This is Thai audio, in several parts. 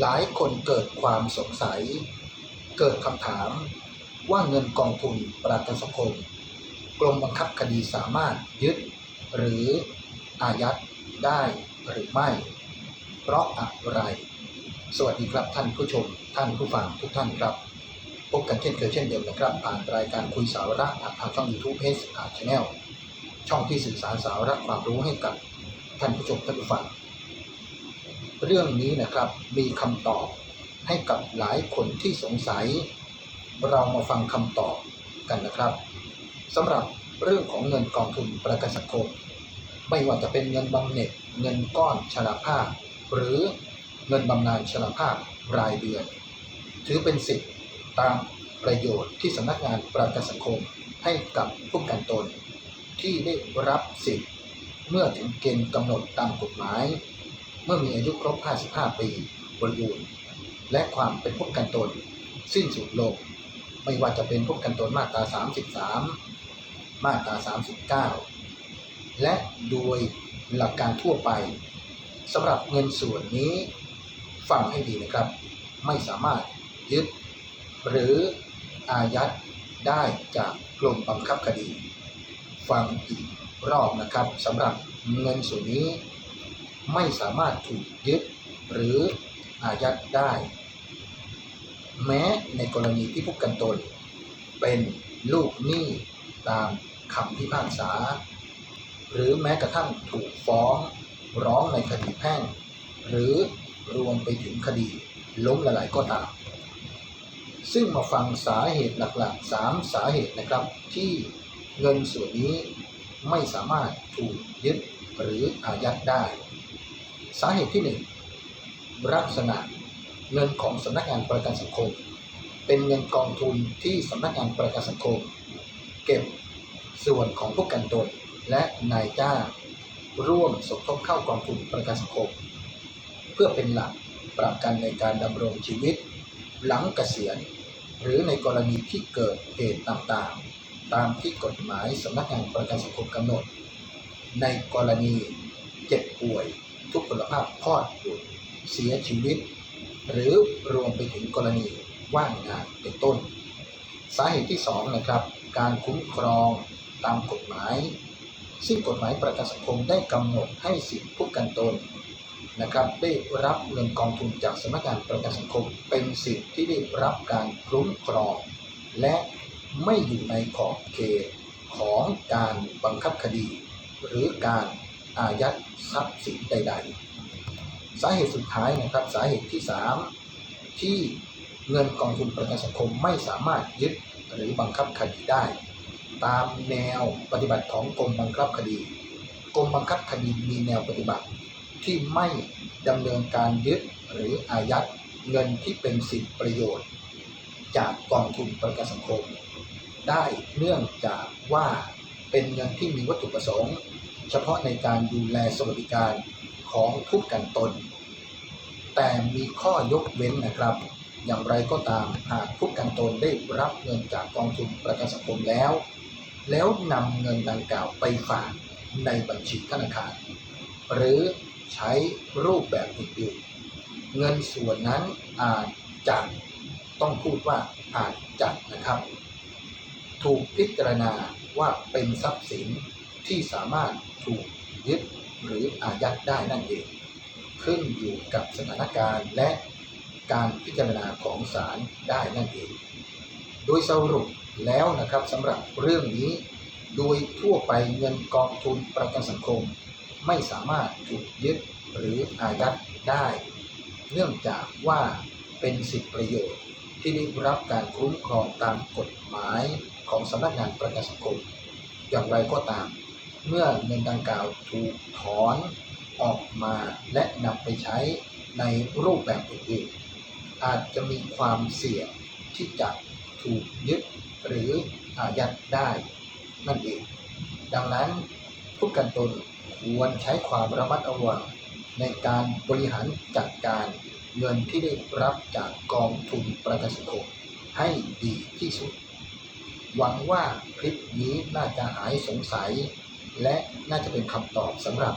หลายคนเกิดความสงสัย เกิดคำถาม ว่าเงินกองทุนประกันสังคมกรมบังคับคดีสามารถยึด หรืออายัดได้หรือไม่ เพราะอะไร สวัสดีครับท่านผู้ชม ท่านผู้ฟังทุกท่านครับ พบกันเช่นเคยเช่นเดิมนะครับผ่านรายการคุยสาระผ่านทางช่อง YouTube เพจอาร์ชแนลช่องที่สื่อสารสาระความรู้ให้กับท่านผู้ชมท่านผู้ฟัง เรื่องนี้นะครับมีคำตอบให้กับหลายคนที่สงสัย เรามาฟังคำตอบกันนะครับสำหรับเรื่องของเงินกองทุนประกันสังคม ไม่ว่าจะเป็นเงินบำเหน็จเงินก้อนชราภาพ หรือเงินบำนาญชราภาพรายเดือน ถือเป็นสิทธิ์ตามประโยชน์ที่สำนักงานประกันสังคมให้กับผู้กันตน ที่ได้รับสิทธิ์เมื่อถึงเกณฑ์กำหนดตามกฎหมาย มื่อมีอายุครบ 55 ปีบริบูรณ์ และความเป็นผู้ประกันตน สิ้นสุดลง ไม่ว่าจะเป็นผู้ประกันตนมาตรา 33 มาตรา 39 และโดยหลักการทั่วไปสำหรับเงินส่วนนี้ฟังให้ดีนะครับ ไม่สามารถยึด หรืออายัดได้จากกรมบังคับคดี ฟังอีกรอบนะครับสำหรับเงินส่วนนี้ ไม่สามารถถูกยึดหรืออายัดได้ แม้ในกรณีที่ผู้กันตน เป็นลูกหนี้ตามคำพิพากษา หรือแม้กระทั่งถูกฟ้องร้องในคดีแพ่ง หรือรวมไปถึงคดีล้มละลายก็ตาม ซึ่งมาฟังสาเหตุหลักๆ 3 สาเหตุนะครับ ที่เงินส่วนนี้ไม่สามารถถูกยึดหรืออายัดได้ สาเหตุที่ 1 ลักษณะเงินของสำนักงานประกันสังคม เป็นเงินกองทุนที่สำนักงานประกันสังคม เก็บส่วนของผู้กันตนและนายจ้างร่วมสมทบเข้ากองทุนประกันสังคม เพื่อเป็นหลักประกันในการดำรงชีวิต หลังเกษียณ หรือในกรณีที่เกิดเหตุต่างๆ ตามที่กฎหมายสำนักงานประกันสังคมกำหนด ในกรณีเจ็บป่วย ทุกพลภาพคลอดบุตรเสียชีวิต หรือรวมไปถึงกรณีว่างงานเป็นต้น สาเหตุที่2นะครับการคุ้มครองตามกฎหมาย ซึ่งกฎหมายประกันสังคมได้กำหนดให้สิทธิผู้กันตนนะครับได้รับเงินกองทุนจากสำนักงานประกันสังคม เป็นสิทธิที่ได้รับการคุ้มครอง และไม่อยู่ในขอบเขตของการบังคับคดี หรือการ อายัดทรัพย์สินใด ๆ สาเหตุสุดท้ายนะครับสาเหตุที่ 3 ที่เงินกองทุนประกันสังคมไม่สามารถยึดหรือบังคับคดีได้ ตามแนวปฏิบัติของกรมบังคับคดีกรมบังคับคดีมีแนวปฏิบัติ ที่ไม่ดำเนินการยึดหรืออายัดเงินที่เป็นสิทธิประโยชน์ จากกองทุนประกันสังคม ได้เนื่องจากว่าเป็นเงินที่มีวัตถุประสงค์ เฉพาะในการดูแลสวัสดิการของผู้กันตน แต่มีข้อยกเว้นนะครับ อย่างไรก็ตามหากผู้กันตนได้รับเงินจากกองทุนประกันสังคมแล้ว แล้วนำเงินดังกล่าวไปฝากในบัญชีธนาคาร หรือใช้รูปแบบอื่นๆ เงินส่วนนั้นอาจจะต้องพูดว่าอาจจะนะครับ ถูกพิจารณาว่าเป็นทรัพย์สิน ที่สามารถถูกยึดหรืออายัดได้นั่นเอง ขึ้นอยู่กับสถานการณ์และการพิจารณาของศาลได้นั่นเอง โดยสรุปแล้วนะครับสำหรับเรื่องนี้ โดยทั่วไปเงินกองทุนประกันสังคม ไม่สามารถถูกยึดหรืออายัดได้ เนื่องจากว่าเป็นสิทธิประโยชน์ที่ได้รับการคุ้มครองตามกฎหมายของสำนักงานประกันสังคม อย่างไรก็ตาม เมื่อเงินดังกล่าวถูกถอนออกมาและนำไปใช้ในรูปแบบอื่นๆอาจจะมีความเสี่ยงที่จะถูกยึดหรืออายัดได้นั่นเอง ดังนั้นผู้ประกันตนควรใช้ความระมัดระวังในการบริหารจัดการเงินที่ได้รับจากกองทุนประกันสังคมให้ดีที่สุด หวังว่าคลิปนี้น่าจะหายสงสัย และน่าจะเป็นคำตอบสำหรับ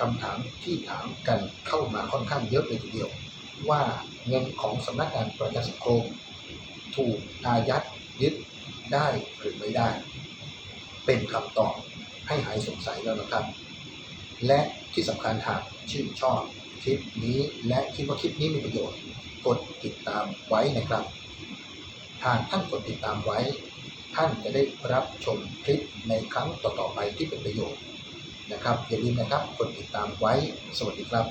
คำถามที่ถามกันเข้ามาค่อนข้างเยอะเลยทีเดียว ว่าเงินของสำนักงานประกันสังคมถูกอายัดยึดได้หรือไม่ได้ เป็นคำตอบให้หายสงสัยแล้วนะครับ และที่สำคัญหากชื่นชอบคลิปนี้และคิดว่าคลิปนี้มีประโยชน์ กดติดตามไว้นะครับหากท่านกดติดตามไว้ ท่านจะได้รับชมคลิปในครั้งต่อๆไปที่เป็นประโยชน์นะครับอย่าลืมนะครับกดติดตามไว้สวัสดีครับ